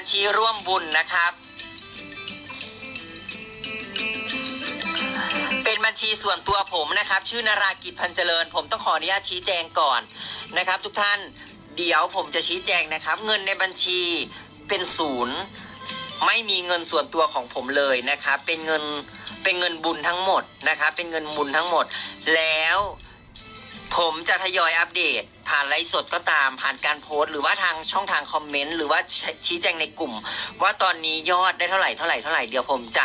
ญชีร่วมบุญนะครับ เป็นบัญชีส่วนตัวผมนะครับ ชื่อนารากิจพันเจริญ ผมต้องขออนุญาตชี้แจงก่อนนะครับ ทุกท่านเดี๋ยวผมจะชี้แจงนะครับ เงินในบัญชีเป็นศูนย์ไม่มีเงินส่วนตัวของผมเลยนะครับ เป็นเงินเป็นเงินบุญทั้งหมดนะครับ เป็นเงินบุญทั้งหมด แล้วผมจะทยอยอัปเดตผ่านไลฟ์สดก็ตามผ่านการโพสต์ หรือว่าทางช่องทางคอมเมนต์หรือว่าชี้แจงในกลุ่ม ว่าตอนนี้ยอดได้เท่าไหร่เท่าไหร่เท่าไหร่เดี๋ยวผมจะ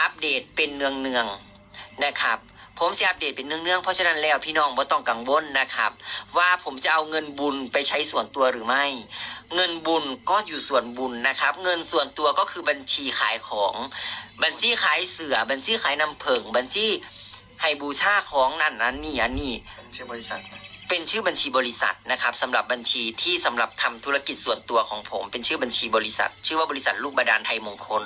อัปเดตเป็นเนืองเนืองๆนะครับผมจะอัปเดตเป็นเนืองๆ เพราะฉะนั้นแล้วพี่น้องบ่ต้องกังวลนะครับ ว่าผมจะเอาเงินบุญไปใช้ส่วนตัวหรือไม่ เงินบุญก็อยู่ส่วนบุญนะครับ เงินส่วนตัวก็คือบัญชีขายของบัญชีขายเสือบัญชีขายน้ำผึ้งบัญชีให้บูชาของนั่นนั้นนี่อันนี้ชื่อบริษัท เป็นชื่อบัญชีบริษัทนะครับสำหรับบัญชีที่สำหรับทำธุรกิจส่วนตัวของผม เป็นชื่อบัญชีบริษัท ชื่อว่าบริษัทลูกบาดาลไทยมงคล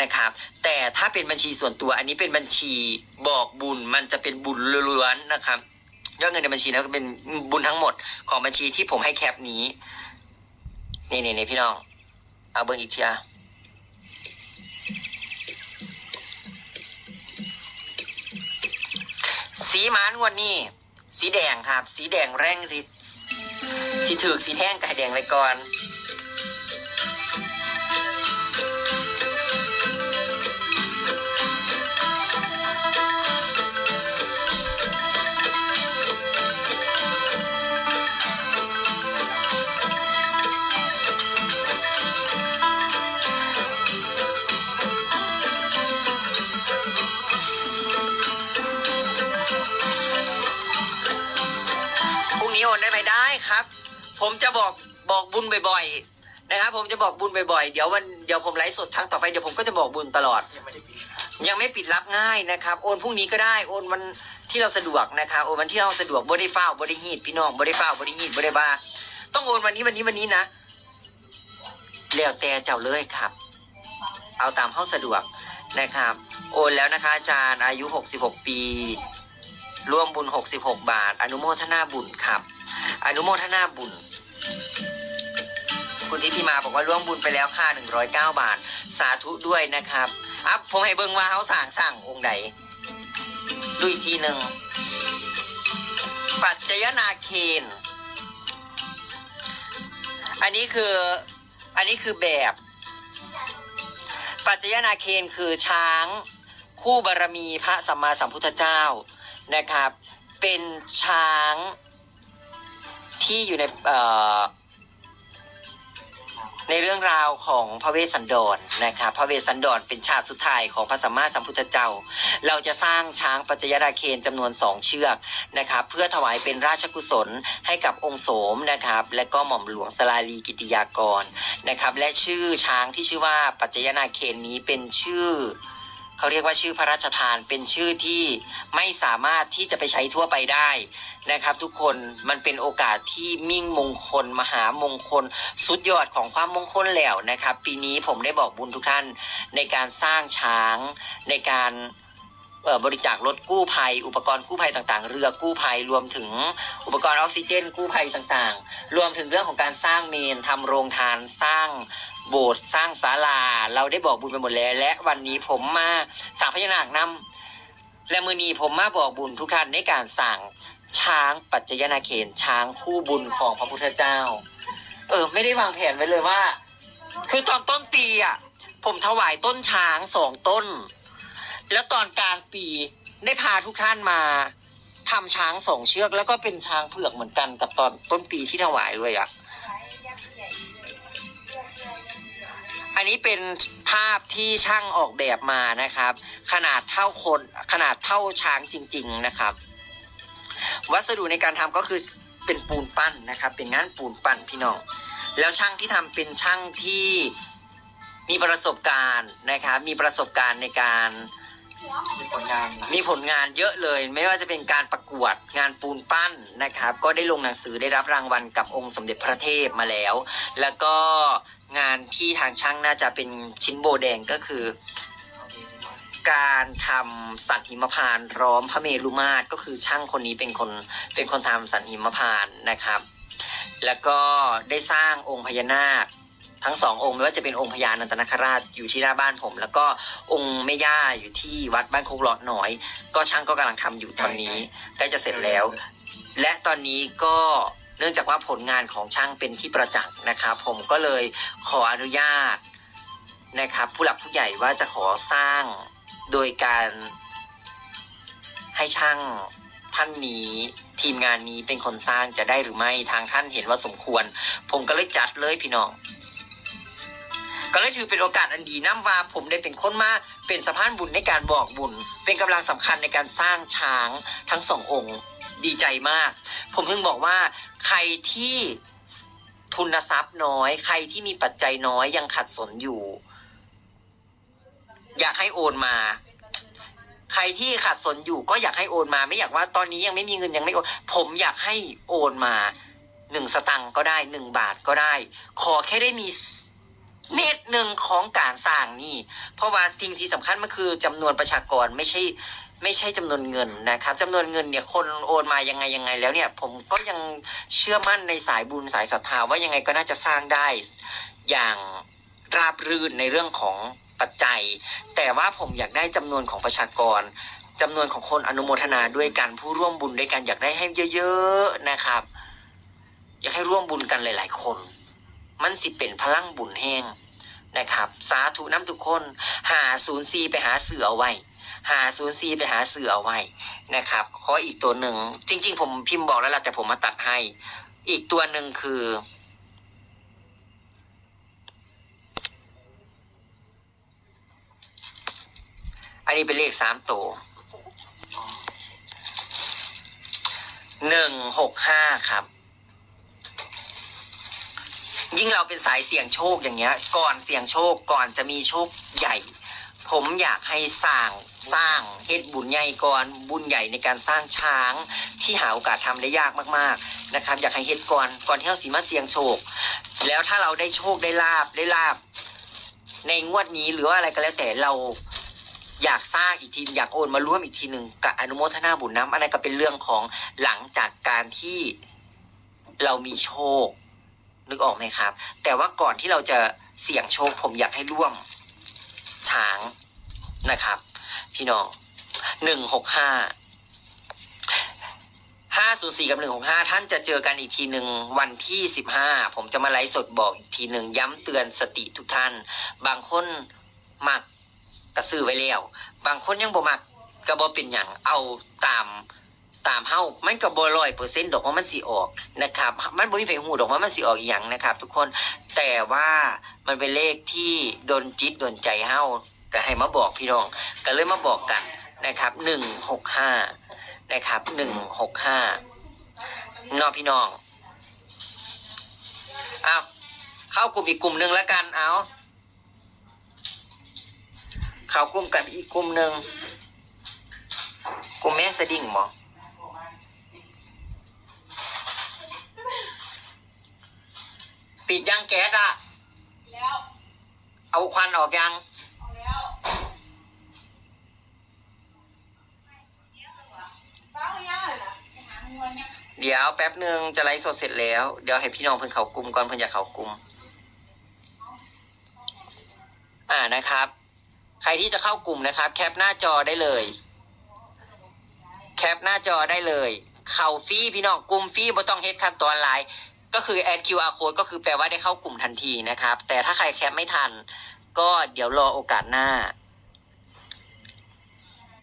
นะครับ แต่ถ้าเป็นบัญชีส่วนตัวอันนี้เป็นบัญชีบอกบุญมันจะเป็นบุญล้วนๆนะครับยอดเงินในบัญชีนั้นก็เป็นบุญทั้งหมดของบัญชีที่ผมให้แคปนี้นี่นี่นี่พี่น้อง เอาเบอร์อีกทีอะสีมานวดนี้ สีแดงครับ สีแดงแร่งฤทธิ์สีถือสีแท่งไก่แดงไปก่อน ผมจะบอกบอกบุญบ่อยๆนะครับผมจะบอกบุญบ่อยๆ เดี๋ยววันเดี๋ยวผมไลฟ์สดครั้งต่อไปเดี๋ยวผมก็จะบอกบุญตลอด ยังไม่ได้ปิดยังไม่ปิดรับง่ายนะครับ โอนพรุ่งนี้ก็ได้โอนวันที่เราสะดวกนะครับโอนวันที่เราสะดวกบริฟ้าวบริฮีดพี่น้องบริฟ้าวบริฮีดบริบาต้องโอนวันนี้วันนี้วันนี้นะแล้วแต่เจ้าเลยครับ เอาตามห้องสะดวกนะครับ โอนแล้วนะคะ อาจารย์อายุ 66 ปี ร่วมบุญ 66 บาท อนุโมทนาบุญครับ อนุโมทนาบุญ คุณทิติมาบอกว่าร่วมบุญไปแล้วค่า 109 บาท สาธุด้วยนะครับอะผมให้เบิงว่าเขาสั่งสั่งองค์ใดดูอีกทีหนึ่ง ปัจจยนาเคนอันนี้คือ อันนี้คือแบบ ปัจจยนาเคนคือช้างคู่บารมีพระสัมมาสัมพุทธเจ้านะครับ เป็นช้าง ที่อยู่ในในเรื่องราวของพระเวสสันดรนะครับพระเวสสันดรเป็นชาติสุดท้ายของพระสัมมาสัมพุทธเจ้า เราจะสร้างช้างปัจจยราเคนจำนวนสองเชือกนะครับเพื่อถวายเป็นราชกุศลให้กับองค์โสมนะครับและก็หม่อมหลวงสลาลีกิติยากรนะครับและชื่อช้างที่ชื่อว่าปัจจยนาเคนนี้เป็นชื่อ เขาเรียกว่าชื่อพระราชทานเป็นชื่อที่ไม่สามารถที่จะไปใช้ทั่วไปได้นะครับ ทุกคนมันเป็นโอกาสที่มิ่งมงคล มหามงคล สุดยอดของความมงคลแล้วนะครับ ปีนี้ผมได้บอกบุญทุกท่านในการสร้างช้างในการ บริจาครถกู้ภัย อุปกรณ์กู้ภัยต่างๆ เรือกู้ภัยรวมถึงอุปกรณ์ออกซิเจน กู้ภัยต่างๆ รวมถึงเรื่องของการสร้างเมนทำโรงทานสร้างโบสถ์สร้างศาลา เราได้บอกบุญไปหมดแล้ว และวันนี้ผมมาสร้างพญานาคนำและมือนีผมมาบอกบุญทุกท่านในการสั่งช้างปัจจยนาเขนช้างคู่บุญของพระพุทธเจ้า เออ ไม่ได้วางแผนไว้เลยว่า คือตอนต้นปีอะผมถวายต้นช้างสองต้น แล้วตอนกลางปีได้พาทุกท่านมาทำช้างสองเชือก แล้วก็เป็นช้างเผือกเหมือนกันกับตอนต้นปีที่ถวายเลยอะอันนี้เป็นภาพที่ช่างออกแบบมานะครับ ขนาดเท่าคนขนาดเท่าช้างจริง ๆนะครับ วัสดุในการทำก็คือเป็นปูนปั้นนะครับ เป็นงานปูนปั้นพี่น้อง แล้วช่างที่ทำเป็นช่างที่มีประสบการณ์นะครับ มีประสบการณ์ในการ มีผลงานมีผลงานเยอะเลย ไม่ว่าจะเป็นการประกวดงานปูนปั้นนะครับ ก็ได้ลงหนังสือได้รับรางวัลกับองค์สมเด็จพระเทพมาแล้ว แล้วก็งานที่ทางช่างน่าจะเป็นชิ้นโบแดงก็คือ การทำสัตว์หิมพานต์ร้อมพระเมรุมาตรก็คือช่างคนนี้เป็นคนเป็นคนทำสัตว์หิมพานต์นะครับ แล้วก็ได้สร้างองค์พญานาค ทั้งสององค์ไม่ว่าจะเป็นองค์พญานันตนาคราชอยู่ที่หน้าบ้านผม แล้วก็องค์แม่ย่าอยู่ที่วัดบ้านโคกหลอดน้อย ก็ช่างก็กำลังทำอยู่ตอนนี้ใกล้จะเสร็จแล้ว และตอนนี้ก็เนื่องจากว่าผลงานของช่างเป็นที่ประจักษ์นะครับผมก็เลยขออนุญาตนะครับผู้หลักผู้ใหญ่ว่าจะขอสร้างโดยการให้ช่างท่านนี้ทีมงานนี้เป็นคนสร้างจะได้หรือไม่ทางท่านเห็นว่าสมควร ผมก็เลยจัดเลยพี่น้อง ก็เลยถือเป็นโอกาสอันดีน้ำว่าผมได้เป็นคนมาเป็นสะพานบุญในการบอกบุญ เป็นกำลังสำคัญในการสร้างช้างทั้งสององค์ ดีใจมาก ผมเพิ่งบอกว่าใครที่ทุนทรัพย์น้อย ใครที่มีปัจจัยน้อยยังขัดสนอยู่ อยากให้โอนมา ใครที่ขัดสนอยู่ก็อยากให้โอนมา ไม่อยากว่าตอนนี้ยังไม่มีเงินยังไม่โอน ผมอยากให้โอนมาหนึ่งสตังก็ได้หนึ่งบาทก็ได้ ขอแค่ได้มี เน็ตหนึ่งของการสร้างนี่ เพราะว่าสิ่งที่สำคัญมันคือจำนวนประชากรไม่ใช่ไม่ใช่จำนวนเงินนะครับจำนวนเงินเนี่ยคนโอนมายังไงยังไงแล้วเนี่ย ผมก็ยังเชื่อมั่นในสายบุญสายศรัทธาว่ายังไงก็น่าจะสร้างได้อย่างราบรื่นในเรื่องของปัจจัย แต่ว่าผมอยากได้จำนวนของประชากรจำนวนของคนอนุโมทนาด้วยกันผู้ร่วมบุญด้วยกันอยากได้ให้เยอะๆนะครับ อยากให้ร่วมบุญกันหลาย ๆ คน มันสิเป็นพลังบุญแห้งนะครับ สาธุน้ำทุกคน หาศูนย์ซีไปหาเสือเอาไว้ หาศูนย์ซีไปหาเสือเอาไว้นะครับ ขออีกตัวหนึ่ง จริง ๆ ผมพิมพ์บอกแล้วล่ะแต่ผมมาตัดให้ อีกตัวหนึ่งคือ อันนี้เป็นเลขสามตัวหนึ่งหกห้าครับ ยิ่งเราเป็นสายเสี่ยงโชคอย่างเงี้ย ก่อนเสี่ยงโชคก่อนจะมีโชคใหญ่ ผมอยากให้สร้างสร้างเฮ็ดบุญใหญ่ก่อนบุญใหญ่ในการสร้างช้างที่หาโอกาสทำได้ยากมากๆนะครับ อยากให้เฮ็ดก่อนก่อนที่เราสีมาเสี่ยงโชค แล้วถ้าเราได้โชคได้ลาบได้ลาบ ในงวดนี้หรือว่าอะไรก็แล้วแต่เราอยากสร้างอีกทีอยากโอนมาร่วมอีกทีหนึ่งกับอนุโมทนาบุญน้ำอันนั้นก็เป็นเรื่องของหลังจากการที่เรามีโชค นึกออกไหมครับ แต่ว่าก่อนที่เราจะเสี่ยงโชคผมอยากให้ร่วมช้างนะครับ พี่น้องหนึ่งหกห้าห้าศูนย์สี่กับหนึ่งหกห้าท่านจะเจอกันอีกทีหนึ่งวันที่สิบห้าผมจะมาไลฟ์สดบอกอีกทีหนึ่งย้ำเตือนสติทุกท่าน บางคนมักกระซื้อไว้แล้ว บางคนยังบ่มักกระบอเป็นอย่างเอาตาม ตามเฮ้ามันก็บ่ร้อยเปอร์เซ็นต์ดอกว่ามันสิออกนะครับ มันบ่มีไผหูดอกว่ามันสิออกอีหยังนะครับ ทุกคนแต่ว่ามันเป็นเลขที่โดนจิตโดนใจเฮ้าก็ให้มาบอกพี่น้องก็เลยมาบอกกันนะครับหนึ่งหกห้านะครับหนึ่งหกห้านอพี่น้องเอาเข้ากลุ่มอีกกลุ่มหนึ่งแล้วกันเอาเข้ากลุ่มกับอีกกลุ่มหนึ่งกลุ่มแม่สดิ่งหมอ ปิดยังแก๊สอะแล้ว เอาควันออกยัง เอาแล้วป้าย่าเหรอหาเงินเนี่ยเดี๋ยวแป๊บหนึ่งจะไลฟ์สดเสร็จแล้ว เดี๋ยวให้พี่น้องเพิ่งเขากลุ่มก่อนเพิ่งจะเขากลุ่ม อ่านะครับ ใครที่จะเข้ากลุ่มนะครับ แคปหน้าจอได้เลย แคปหน้าจอได้เลย เข่าฟรีพี่น้องกลุ่มฟรีบ่ต้องเฮ็ดขั้นตอนไลน์ ก็คือแอด QR code ก็คือแปลว่าได้เข้ากลุ่มทันทีนะครับ แต่ถ้าใครแคปไม่ทัน ก็เดี๋ยวรอโอกาสหน้า